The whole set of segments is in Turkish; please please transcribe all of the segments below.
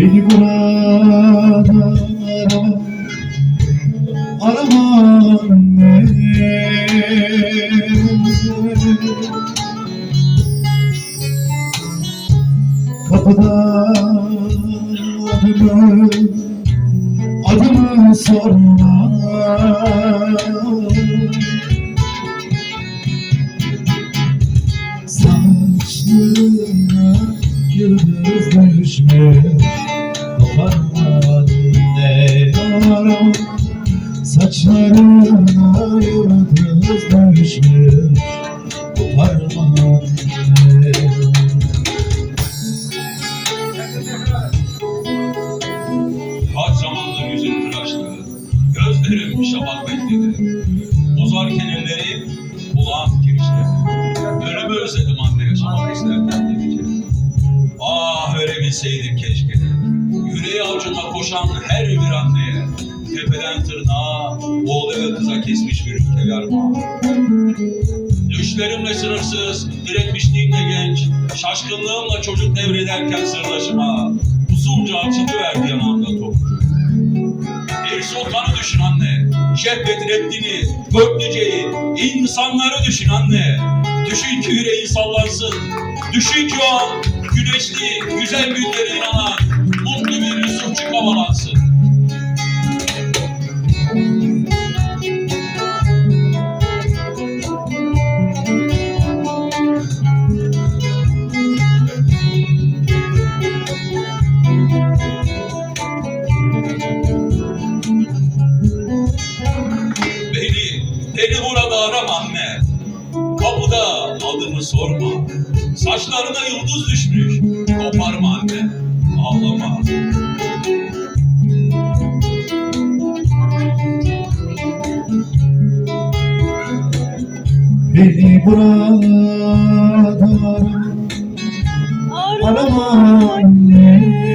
Beni burada arama anne Kapıda adımı adımı sorma Saçlarına yıldız düşmüş Koparma ne Kaç zamandır yüzüm tıraştı, gözlerim şafak bekledi. Uzarken ellerim kulağım kirişti. Ölümü özledim anne yaşamak isterken de bir kere. Ah verebilseydim keşke. Yüreği avucuna koşan her bir anneye, tepeden tırnağa, oğlu ve kıza kesmiş bir ülke yarma. Düşlerimle sınırsız, diretmişliğimle genç, şaşkınlığımla çocuk devrederken sırdaşıma, usulca açılıverdi yanağımda topçu. Bir sultanı düşün anne, Şehvet Reddin'i, Göklüce'yi, insanları düşün anne. Düşün ki yüreğin sallansın, düşün ki o güneşli, güzel günlere inanan, mutlu bir Yusufçuk havalansın. Beni, burada arama anne. Kapıda adımı sorma. Saçlarına yıldız düşmüş. Koparma anne. Ağlama. Beni burada arama anne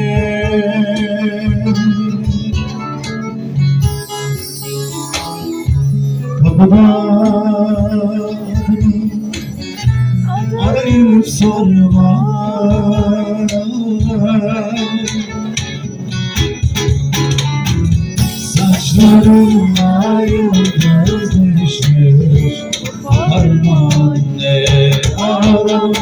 Kapıda arayıp sorma Saçlarına yıldız düşmüş Harman ne aram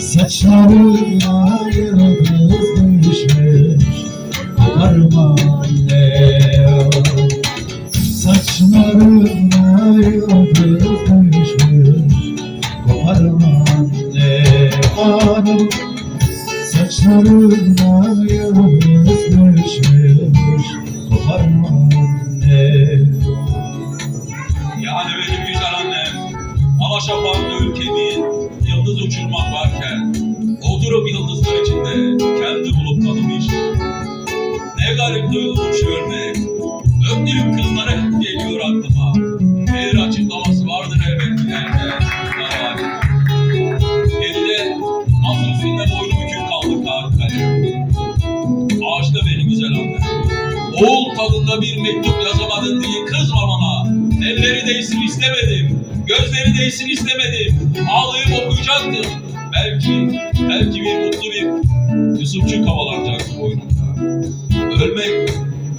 Saçlarına yıldız düşmüş Harman ne Saçlarına yıldız düşmüş Harman ne aram Saçlarına yıldız düşmüş Harman ne Tadında bir mektup yazamadın diye kızma bana. Elleri değsin istemedim. Gözleri değsin istemedim. Ağlayıp okuyacaktım. Belki, belki bir mutlu bir Yusufçuk havalanacaktı boynumda. Ölmek,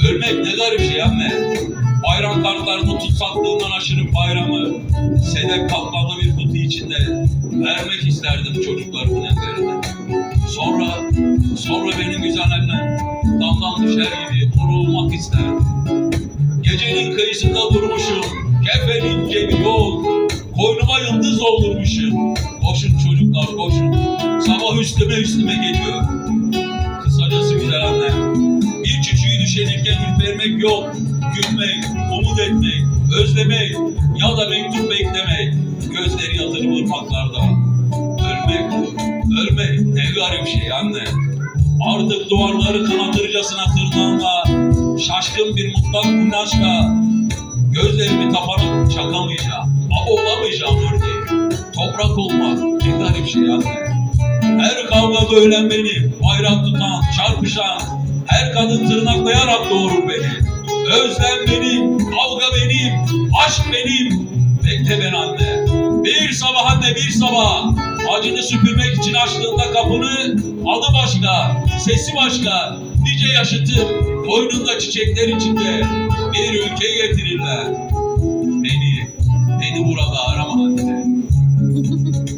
ölmek ne garip şey anne. Bayram kartlarını tutsaklığından aşırıp bayramı sedef kaplanlı bir kutu içinde vermek isterdim çocuklarımın ellerine. Sonra, sonra benim güzel annem damdan düşer gibi isterdim. Gecenin kıyısında durmuşum, kefenin cebi yol, koynuma yıldız doldurmuşum. Koşun çocuklar koşun, sabah üstüme üstüme geliyor. Kısacası güzel annem, bir çiçeği düşenirken ürpermek yok, gülmek, umut etmek, özlemek ya da mektup beklemek, gözleri yatırıp ırmaklarda. Ölmek, ölmek ne garip şey anne. Artık duvarları kanatırcasına tırnağımla, şaşkın bir mutlak inançla, gözlerimi kapanıp çakamayacağım, baba olamayacağım örneğin. Toprak olmak ne garip şey anne. Her kavgada ölen benim, bayrak tutan, çarpışan, her kadın tırnaklayarak doğurur beni. Özlem benim, kavga benim, aşk benim. Bekle ben anne. Bir sabah anne bir sabah. Acını süpürmek için açtığında kapını adı başka, sesi başka, nice yaşıtıp koynunda çiçekler içinde bir ülke getirirler. Beni, beni burada arama anne.